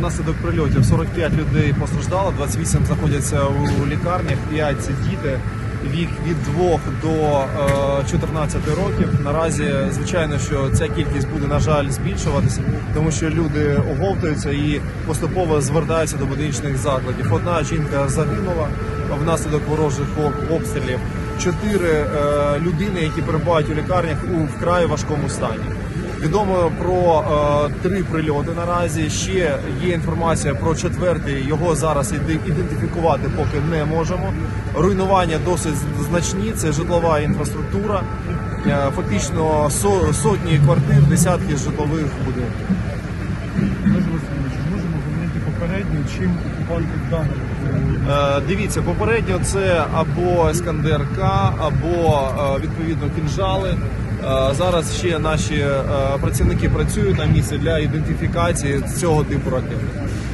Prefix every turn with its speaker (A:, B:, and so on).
A: внаслідок прильотів 45 людей постраждало, 28 знаходяться у лікарнях, 5 – це діти. Вік від 2 до е, 14 років. Наразі, звичайно, що ця кількість буде, на жаль, збільшуватися, тому що люди оговтуються і поступово звертаються до медичних закладів. Одна жінка загинула внаслідок ворожих обстрілів. Чотири е, людини, які перебувають у лікарнях у вкрай важкому стані. Відомо про е, три прильоти наразі. Ще є інформація про четвертий. Його зараз ідентифікувати поки не можемо. Руйнування досить значні. Це житлова інфраструктура. Е, фактично со- сотні квартир, десятки житлових будинків.
B: Можемо говорити попередньо, чим окупанти вдарили?
A: Е, Дивіться, попередньо це або СКНДРК, або е, відповідно кінжали. Е, Зараз ще наші працівники працюють на місці для ідентифікації цього типу ракет.